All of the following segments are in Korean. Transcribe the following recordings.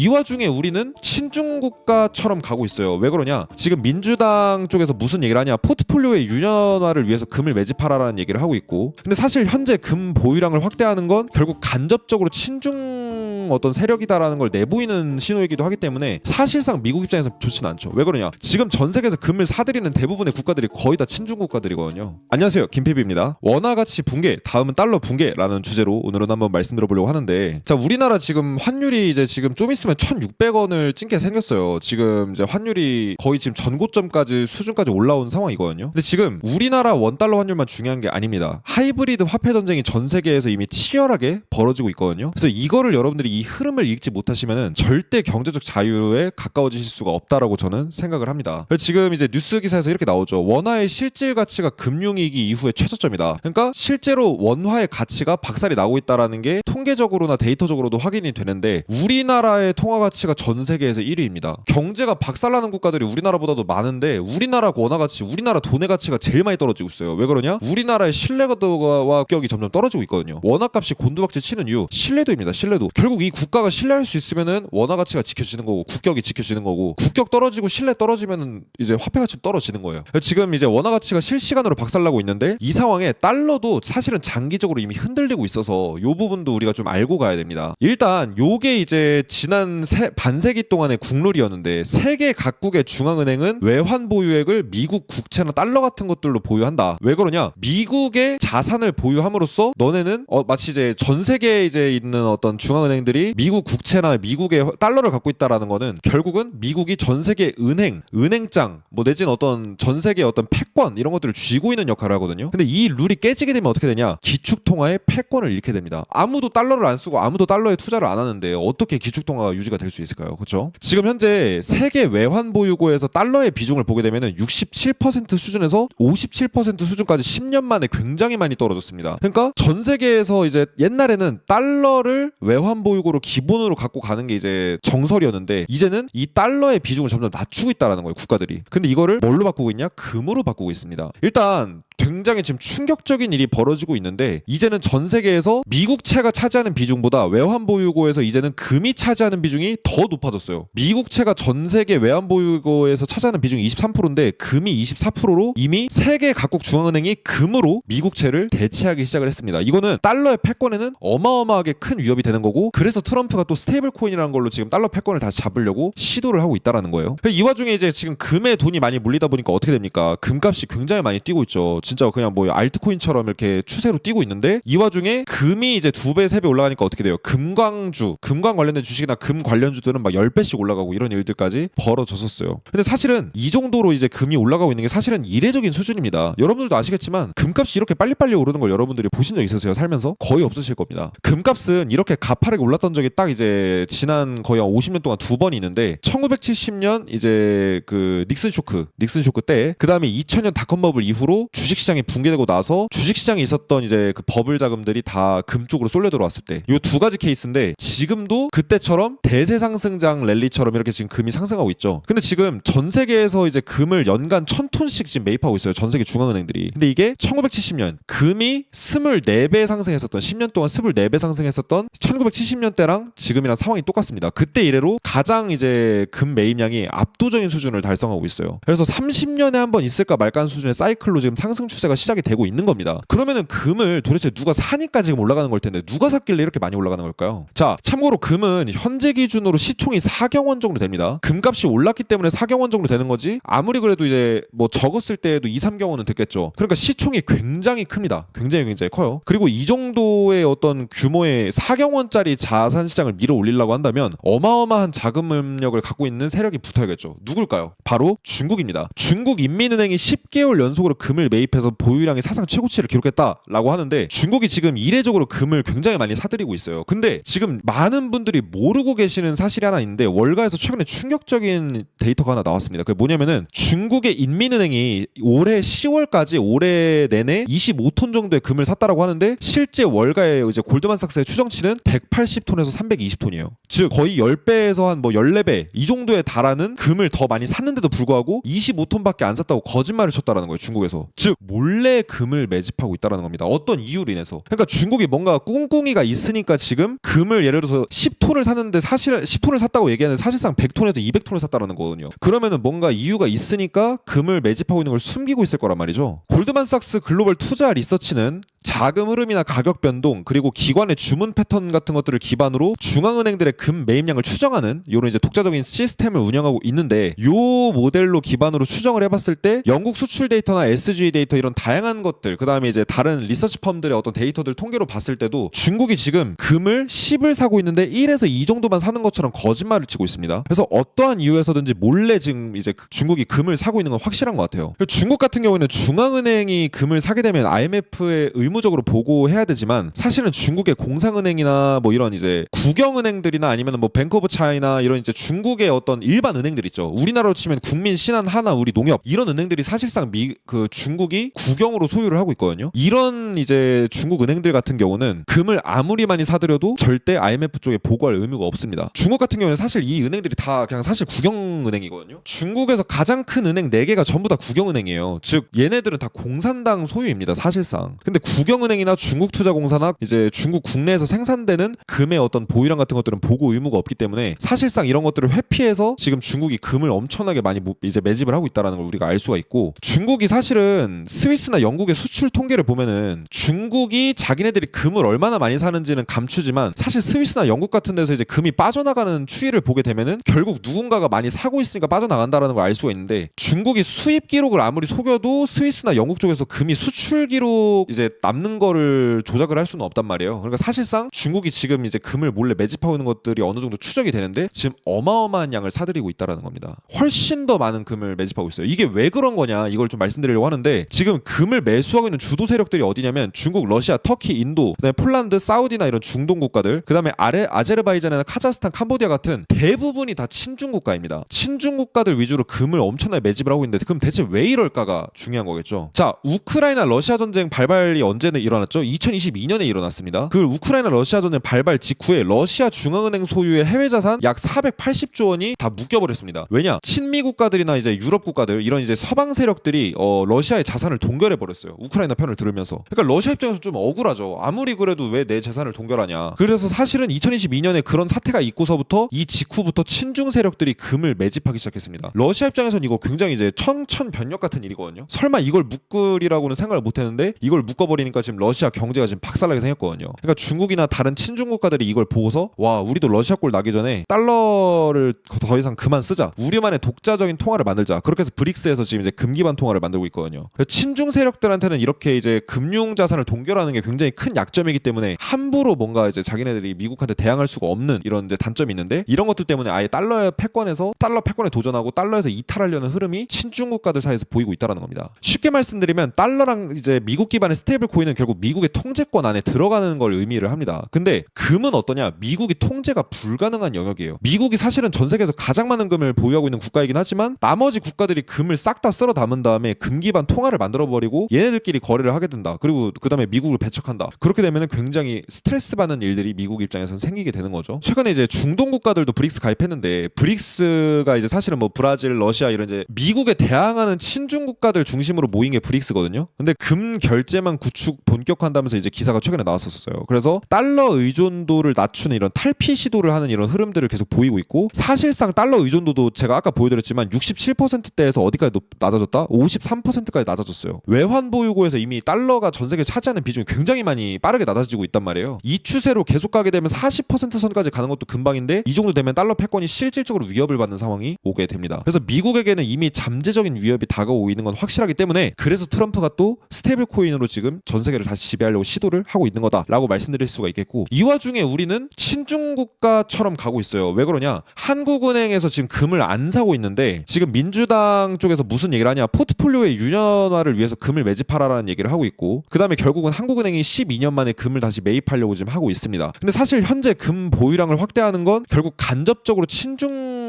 이 와중에 우리는 친중 국가처럼 가고 있어요. 왜 그러냐? 지금 민주당 쪽에서 무슨 얘기를 하냐? 포트폴리오의 유연화를 위해서 금을 매집하라라는 얘기를 하고 있고, 근데 사실 현재 금 보유량을 확대하는 건 결국 간접적으로 친중 어떤 세력이다라는 걸 내보이는 신호이기도 하기 때문에 사실상 미국 입장에서 좋진 않죠. 왜 그러냐? 지금 전 세계에서 금을 사들이는 대부분의 국가들이 거의 다 친중 국가들이거든요. 안녕하세요, 김PB입니다. 원화 가치 붕괴, 다음은 달러 붕괴라는 주제로 오늘은 한번 말씀드려보려고 하는데, 자 우리나라 지금 환율이 이제 지금 좀 있으면 1,600원을 찐게 생겼어요. 지금 이제 환율이 거의 지금 전고점까지 수준까지 올라온 상황이거든요. 근데 지금 우리나라 원 달러 환율만 중요한 게 아닙니다. 하이브리드 화폐 전쟁이 전 세계에서 이미 치열하게 벌어지고 있거든요. 그래서 이거를 여러분들이 이 흐름을 읽지 못하시면은 절대 경제적 자유에 가까워지실 수가 없다라고 저는 생각을 합니다. 지금 이제 뉴스 기사에서 이렇게 나오죠. 원화의 실질 가치가 금융위기 이후의 최저점이다. 그러니까 실제로 원화의 가치가 박살이 나고 있다라는 게 통계적으로나 데이터적으로도 확인이 되는데 우리나라의 통화 가치가 전 세계에서 1위입니다. 경제가 박살나는 국가들이 우리나라보다도 많은데 우리나라 원화 가치, 우리나라 돈의 가치가 제일 많이 떨어지고 있어요. 왜 그러냐? 우리나라의 신뢰도와 격이 점점 떨어지고 있거든요. 원화 값이 곤두박질 치는 이유 신뢰도입니다. 신뢰도. 결국 이 국가가 신뢰할 수 있으면은 원화 가치가 지켜지는 거고 국격이 지켜지는 거고 국격 떨어지고 신뢰 떨어지면은 이제 화폐 가치 떨어지는 거예요. 지금 이제 원화 가치가 실시간으로 박살나고 있는데 이 상황에 달러도 사실은 장기적으로 이미 흔들리고 있어서 요 부분도 우리가 좀 알고 가야 됩니다. 일단 요게 이제 지난 세, 반세기 동안의 국룰이었는데 세계 각국의 중앙은행은 외환 보유액을 미국 국채나 달러 같은 것들로 보유한다. 왜 그러냐? 미국의 자산을 보유함으로써 너네는 어, 마치 이제 전 세계에 이제 있는 어떤 중앙은행들 이 미국 국채나 미국의 달러를 갖고 있다라는 거는 결국은 미국이 전 세계 은행, 은행장 뭐 내지는 어떤 전 세계 어떤 패권 이런 것들을 쥐고 있는 역할을 하거든요. 근데 이 룰이 깨지게 되면 어떻게 되냐? 기축 통화의 패권을 잃게 됩니다. 아무도 달러를 안 쓰고 아무도 달러에 투자를 안 하는데 어떻게 기축 통화가 유지가 될 수 있을까요? 그렇죠? 지금 현재 세계 외환 보유고에서 달러의 비중을 보게 되면은 67% 수준에서 57% 수준까지 10년 만에 굉장히 많이 떨어졌습니다. 그러니까 전 세계에서 이제 옛날에는 달러를 외환 보유 고로 기본으로 갖고 가는 게 이제 정설이었는데 이제는 이 달러의 비중을 점점 낮추고 있다라는 거예요, 국가들이. 근데 이거를 뭘로 바꾸고 있냐? 금으로 바꾸고 있습니다. 일단 굉장히 지금 충격적인 일이 벌어지고 있는데 이제는 전 세계에서 미국채가 차지하는 비중보다 외환 보유고에서 이제는 금이 차지하는 비중이 더 높아졌어요. 미국채가 전 세계 외환 보유고에서 차지하는 비중이 23%인데 금이 24%로 이미 세계 각국 중앙은행이 금으로 미국채를 대체하기 시작을 했습니다. 이거는 달러의 패권에는 어마어마하게 큰 위협이 되는 거고 그래서 트럼프가 또 스테이블 코인이라는 걸로 지금 달러 패권을 다시 잡으려고 시도를 하고 있다라는 거예요. 이 와중에 이제 지금 금에 돈이 많이 물리다 보니까 어떻게 됩니까? 금값이 굉장히 많이 뛰고 있죠. 진짜 그냥 뭐 알트코인처럼 이렇게 추세로 뛰고 있는데 이 와중에 금이 이제 두 배, 세 배 올라가니까 어떻게 돼요? 금광주, 금광 관련된 주식이나 금 관련주들은 막 10배씩 올라가고 이런 일들까지 벌어졌었어요. 근데 사실은 이 정도로 이제 금이 올라가고 있는 게 사실은 이례적인 수준입니다. 여러분들도 아시겠지만 금값이 이렇게 빨리빨리 오르는 걸 여러분들이 보신 적 있으세요? 살면서? 거의 없으실 겁니다. 금값은 이렇게 가파르게 올랐던 적이 딱 이제 지난 거의 한 50년 동안 두 번 있는데 1970년 이제 그 닉슨 쇼크, 닉슨 쇼크 때 그 다음에 2000년 닷컴 버블 이후로 주식 시장이 붕괴되고 나서 주식 시장에 있었던 이제 그 버블 자금들이 다 금 쪽으로 쏠려 들어왔을 때 이 두 가지 케이스인데 지금도 그때처럼 대세 상승장 랠리처럼 이렇게 지금 금이 상승하고 있죠. 근데 지금 전 세계에서 이제 금을 연간 1000 톤씩 지금 매입하고 있어요. 전 세계 중앙은행들이. 근데 이게 1970년 금이 24배 상승했었던 10년 동안 24배 상승했었던 1970년 때랑 지금이랑 상황이 똑같습니다. 그때 이래로 가장 이제 금 매입량이 압도적인 수준을 달성하고 있어요. 그래서 30년에 한 번 있을까 말까 하는 수준의 사이클로 지금 상승 추세가 시작이 되고 있는 겁니다. 그러면은 금을 도대체 누가 사니까 지금 올라가는 걸 텐데 누가 샀길래 이렇게 많이 올라가는 걸까요? 자, 참고로 금은 현재 기준으로 시총이 4경 원 정도 됩니다. 금값이 올랐기 때문에 4경 원 정도 되는 거지. 아무리 그래도 이제 뭐 적었을 때에도 2, 3경 원은 됐겠죠. 그러니까 시총이 굉장히 큽니다. 굉장히 굉장히 커요. 그리고 이 정도의 어떤 규모의 4경 원짜리 자산 시장을 밀어 올리려고 한다면 어마어마한 자금력을 갖고 있는 세력이 붙어야겠죠. 누굴까요? 바로 중국입니다. 중국 인민은행이 10개월 연속으로 금을 매입해서 보유량이 사상 최고치를 기록했다라고 하는데 중국이 지금 이례적으로 금을 굉장히 많이 사들이고 있어요. 근데 지금 많은 분들이 모르고 계시는 사실이 하나 있는데 월가에서 최근에 충격적인 데이터가 하나 나왔습니다. 그게 뭐냐면은 중국의 국민은 행이 올해 10월까지 올해 내내 25톤 정도의 금을 샀다라고 하는데 실제 월가의 이제 골드만삭스의 추정치는 180톤에서 320톤이에요. 즉 거의 10배에서 한 뭐 14배 이 정도에 달하는 금을 더 많이 샀는데도 불구하고 25톤밖에 안 샀다고 거짓말을 쳤다라는 거예요. 중국에서. 즉 몰래 금을 매집하고 있다라는 겁니다. 어떤 이유로 인해서. 그러니까 중국이 뭔가 꿍꿍이가 있으니까 지금 금을 예를 들어서 10톤을 샀는데 사실 10톤을 샀다고 얘기하는데 사실상 100톤에서 200톤을 샀다라는 거거든요. 그러면은 뭔가 이유가 있으니까 금을 매 집하고 있는 걸 숨기고 있을 거란 말이죠. 골드만삭스 글로벌 투자 리서치는 자금 흐름이나 가격 변동 그리고 기관의 주문 패턴 같은 것들을 기반으로 중앙은행들의 금 매입량을 추정하는 이런 이제 독자적인 시스템을 운영하고 있는데 요 모델로 기반으로 추정을 해봤을 때 영국 수출 데이터나 SG 데이터 이런 다양한 것들 그 다음에 이제 다른 리서치 펌들의 어떤 데이터들 통계로 봤을 때도 중국이 지금 금을 10을 사고 있는데 1에서 2 정도만 사는 것처럼 거짓말을 치고 있습니다. 그래서 어떠한 이유에서든지 몰래 지금 이제 그 중국이 금을 사고 있는 건 확실한 것 같아요. 중국 같은 경우에는 중앙은행이 금을 사게 되면 IMF에 의무적으로 보고해야 되지만 사실은 중국의 공상은행이나 뭐 이런 이제 국영은행들이나 아니면 뭐 뱅크 오브 차이나 이런 이제 중국의 어떤 일반 은행들 있죠. 우리나라로 치면 국민, 신한, 하나, 우리 농협 이런 은행들이 사실상 미 그 중국이 국영으로 소유를 하고 있거든요. 이런 이제 중국 은행들 같은 경우는 금을 아무리 많이 사들여도 절대 IMF 쪽에 보고할 의무가 없습니다. 중국 같은 경우는 사실 이 은행들이 다 그냥 사실 국영은행이거든요. 중국에서 가장 큰 은행 4개가 전부 다 국영은행이에요. 즉 얘네들은 다 공산당 소유입니다. 사실상. 근데 국영은행이나 중국투자공사나 이제 중국 국내에서 생산되는 금의 어떤 보유량 같은 것들은 보고 의무가 없기 때문에 사실상 이런 것들을 회피해서 지금 중국이 금을 엄청나게 많이 모- 이제 매집을 하고 있다라는 걸 우리가 알 수가 있고 중국이 사실은 스위스나 영국의 수출 통계를 보면은 중국이 자기네들이 금을 얼마나 많이 사는지는 감추지만 사실 스위스나 영국 같은 데서 이제 금이 빠져나가는 추이를 보게 되면은 결국 누군가가 많이 사고 있으니까 빠져나간다라는 걸 알 수가 있는데 중국이 수입 기록을 아무리 속여도 스위스나 영국 쪽에서 금이 수출 기록 이제 남는 거를 조작을 할 수는 없단 말이에요. 그러니까 사실상 중국이 지금 이제 금을 몰래 매집하고 있는 것들이 어느 정도 추적이 되는데 지금 어마어마한 양을 사들이고 있다라는 겁니다. 훨씬 더 많은 금을 매집하고 있어요. 이게 왜 그런 거냐 이걸 좀 말씀드리려고 하는데 지금 금을 매수하고 있는 주도 세력들이 어디냐면 중국, 러시아, 터키, 인도, 그다음에 폴란드, 사우디나 이런 중동 국가들, 그다음에 아래 아제르바이잔이나 카자흐스탄, 캄보디아 같은 대부분이 다 친중 국가입니다. 친중 국가들 위주로 금을 엄청나게 매집을 하고 있는데 그럼 대체 왜 이럴까가 중요한 거겠죠. 자, 우크라이나 러시아 전쟁 발발이 언제는 일어났죠? 2022년에 일어났습니다. 그 우크라이나 러시아 전쟁 발발 직후에 러시아 중앙은행 소유의 해외 자산 약 480조 원이 다 묶여버렸습니다. 왜냐? 친미 국가들이나 이제 유럽 국가들 이런 이제 서방 세력들이 어, 러시아의 자산을 동결해 버렸어요. 우크라이나 편을 들으면서. 그러니까 러시아 입장에서 좀 억울하죠. 아무리 그래도 왜 내 재산을 동결하냐. 그래서 사실은 2022년에 그런 사태가 있고서부터 이 직후부터 친중 세력들이 금을 매집하기 시작했습니다. 러시아 입장에서는 이거 굉장히 이제 청 천변력 같은 일이거든요. 설마 이걸 묶으리라고는 생각을 못했는데 이걸 묶어버리니까 지금 러시아 경제가 지금 박살나게 생겼거든요. 그러니까 중국이나 다른 친중 국가들이 이걸 보고서 와 우리도 러시아 꼴 나기 전에 달러를 더 이상 그만 쓰자. 우리만의 독자적인 통화를 만들자. 그렇게 해서 브릭스에서 지금 이제 금 기반 통화를 만들고 있거든요. 친중 세력들한테는 이렇게 이제 금융 자산을 동결하는 게 굉장히 큰 약점이기 때문에 함부로 뭔가 이제 자기네들이 미국한테 대항할 수가 없는 이런 이제 단점이 있는데 이런 것들 때문에 아예 달러의 패권에서 달러 패권에 도전하고 달러에서 이탈하려는 흐름이 친중 국 가들 사이에서 보이고 있다라는 겁니다. 쉽게 말씀드리면 달러랑 이제 미국 기반의 스테이블 코인은 결국 미국의 통제권 안에 들어가는 걸 의미를 합니다. 근데 금은 어떠냐? 미국이 통제가 불가능한 영역이에요. 미국이 사실은 전 세계에서 가장 많은 금을 보유하고 있는 국가이긴 하지만 나머지 국가들이 금을 싹 다 쓸어 담은 다음에 금 기반 통화를 만들어 버리고 얘네들끼리 거래를 하게 된다. 그리고 그다음에 미국을 배척한다. 그렇게 되면 굉장히 스트레스 받는 일들이 미국 입장에서는 생기게 되는 거죠. 최근에 이제 중동 국가들도 브릭스 가입했는데 브릭스가 이제 사실은 뭐 브라질, 러시아 이런 이제 미국에 대 항하는 친중 국가들 중심으로 모인 게 브릭스거든요. 근데 금 결제만 구축 본격화한다면서 이제 기사가 최근에 나왔었어요. 그래서 달러 의존도를 낮추는 이런 탈피 시도를 하는 이런 흐름들을 계속 보이고 있고 사실상 달러 의존도도 제가 아까 보여드렸지만 67%대에서 어디까지 높- 낮아졌다? 53%까지 낮아졌어요. 외환 보유고에서 이미 달러가 전 세계 차지하는 비중이 굉장히 많이 빠르게 낮아지고 있단 말이에요. 이 추세로 계속 가게 되면 40% 선까지 가는 것도 금방인데 이 정도 되면 달러 패권이 실질적으로 위협을 받는 상황이 오게 됩니다. 그래서 미국에게는 이미 잠재적인 위협이 다가오고 있는 건 확실하기 때문에 그래서 트럼프가 또 스테이블 코인으로 지금 전 세계를 다시 지배하려고 시도를 하고 있는 거다라고 말씀드릴 수가 있겠고 이 와중에 우리는 친중 국가처럼 가고 있어요. 왜 그러냐? 한국은행에서 지금 금을 안 사고 있는데 지금 민주당 쪽에서 무슨 얘기를 하냐? 포트폴리오의 유연화를 위해서 금을 매집하라라는 얘기를 하고 있고 그다음에 결국은 한국은행이 12년 만에 금을 다시 매입하려고 지금 하고 있습니다. 근데 사실 현재 금 보유량을 확대하는 건 결국 간접적으로 친중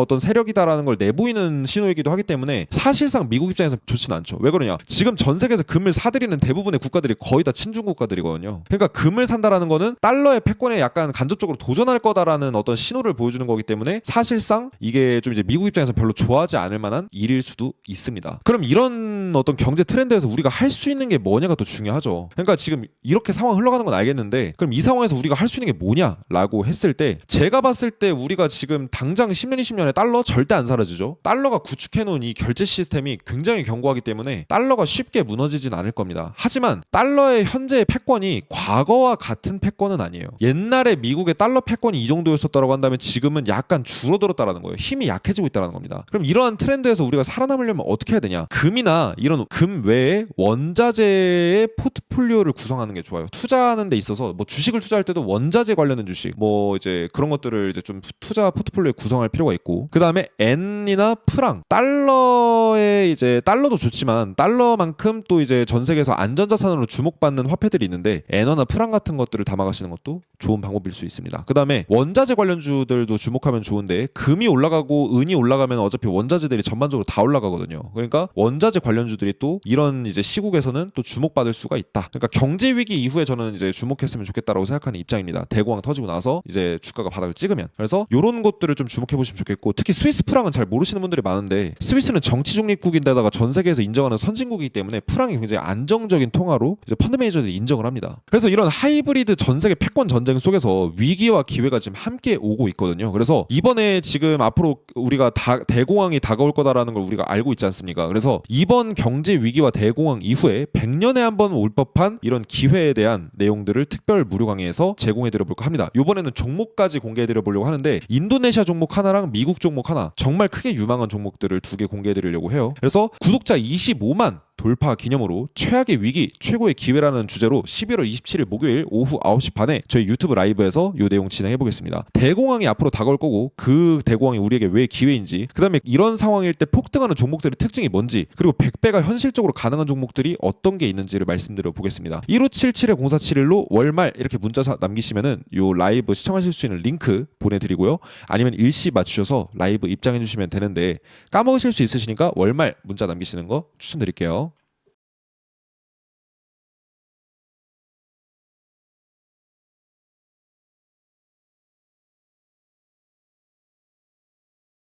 어떤 세력이다라는 걸 내보이는 신호이기도 하기 때문에 사실상 미국 입장에서 좋지는 않죠. 왜 그러냐? 지금 전 세계에서 금을 사들이는 대부분의 국가들이 거의 다 친중 국가들이거든요. 그러니까 금을 산다라는 거는 달러의 패권에 약간 간접적으로 도전할 거다라는 어떤 신호를 보여주는 거기 때문에 사실상 이게 좀 이제 미국 입장에서 별로 좋아하지 않을 만한 일일 수도 있습니다. 그럼 이런 어떤 경제 트렌드에서 우리가 할 수 있는 게 뭐냐가 더 중요하죠. 그러니까 지금 이렇게 상황 흘러가는 건 알겠는데 그럼 이 상황에서 우리가 할 수 있는 게 뭐냐라고 했을 때 제가 봤을 때 우리가 지금 당장 10년 20년에 달러 절대 안 사라지죠. 달러가 구축해 놓은 이 결제 시스템이 굉장히 견고하기 때문에 달러가 쉽게 무너지진 않을 겁니다. 하지만 달러의 현재의 패권이 과거와 같은 패권은 아니에요. 옛날에 미국의 달러 패권이 이 정도였었다고 한다면 지금은 약간 줄어들었다라는 거예요. 힘이 약해지고 있다는 겁니다. 그럼 이러한 트렌드에서 우리가 살아남으려면 어떻게 해야 되냐? 금이나 이런 금 외에 원자재의 포트 폴리오를 구성하는 게 좋아요. 투자하는 데 있어서 뭐 주식을 투자할 때도 원자재 관련된 주식, 뭐 이제 그런 것들을 이제 좀 투자 포트폴리오에 구성할 필요가 있고 그 다음에 엔이나 프랑, 달러의 이제 달러도 좋지만 달러만큼 또 이제 전 세계에서 안전자산으로 주목받는 화폐들이 있는데 엔화나 프랑 같은 것들을 담아가시는 것도 좋은 방법일 수 있습니다. 그 다음에 원자재 관련주들도 주목하면 좋은데 금이 올라가고 은이 올라가면 어차피 원자재들이 전반적으로 다 올라가거든요. 그러니까 원자재 관련주들이 또 이런 이제 시국에서는 또 주목받을 수가 있다. 그러니까 경제 위기 이후에 저는 이제 주목했으면 좋겠다라고 생각하는 입장입니다. 대공황 터지고 나서 이제 주가가 바닥을 찍으면 그래서 이런 것들을 좀 주목해 보시면 좋겠고 특히 스위스 프랑은 잘 모르시는 분들이 많은데 스위스는 정치 중립국인데다가 전 세계에서 인정하는 선진국이기 때문에 프랑이 굉장히 안정적인 통화로 이제 펀드 매니저들이 인정을 합니다. 그래서 이런 하이브리드 전 세계 패권 전쟁 속에서 위기와 기회가 지금 함께 오고 있거든요. 그래서 이번에 지금 앞으로 우리가 다, 대공황이 다가올 거다라는 걸 우리가 알고 있지 않습니까? 그래서 이번 경제 위기와 대공황 이후에 100년에 한 번 올 법한 이런 기회에 대한 내용들을 특별 무료 강의에서 제공해 드려 볼까 합니다. 이번에는 종목까지 공개해 드려 보려고 하는데 인도네시아 종목 하나랑 미국 종목 하나 정말 크게 유망한 종목들을 두 개 공개해 드리려고 해요. 그래서 구독자 25만 돌파 기념으로 최악의 위기 최고의 기회라는 주제로 11월 27일 목요일 오후 9시 반에 저희 유튜브 라이브에서 이 내용 진행해 보겠습니다. 대공황이 앞으로 다가올 거고 그 대공황이 우리에게 왜 기회인지 그다음에 이런 상황일 때 폭등하는 종목들의 특징이 뭔지 그리고 100배가 현실적으로 가능한 종목들이 어떤 게 있는지를 말씀드려 보겠습니다. 1577-0471로 월말 이렇게 문자 사- 남기시면은 요 라이브 시청하실 수 있는 링크 보내드리고요. 아니면 일시 맞추셔서 라이브 입장해 주시면 되는데 까먹으실 수 있으시니까 월말 문자 남기시는 거 추천드릴게요.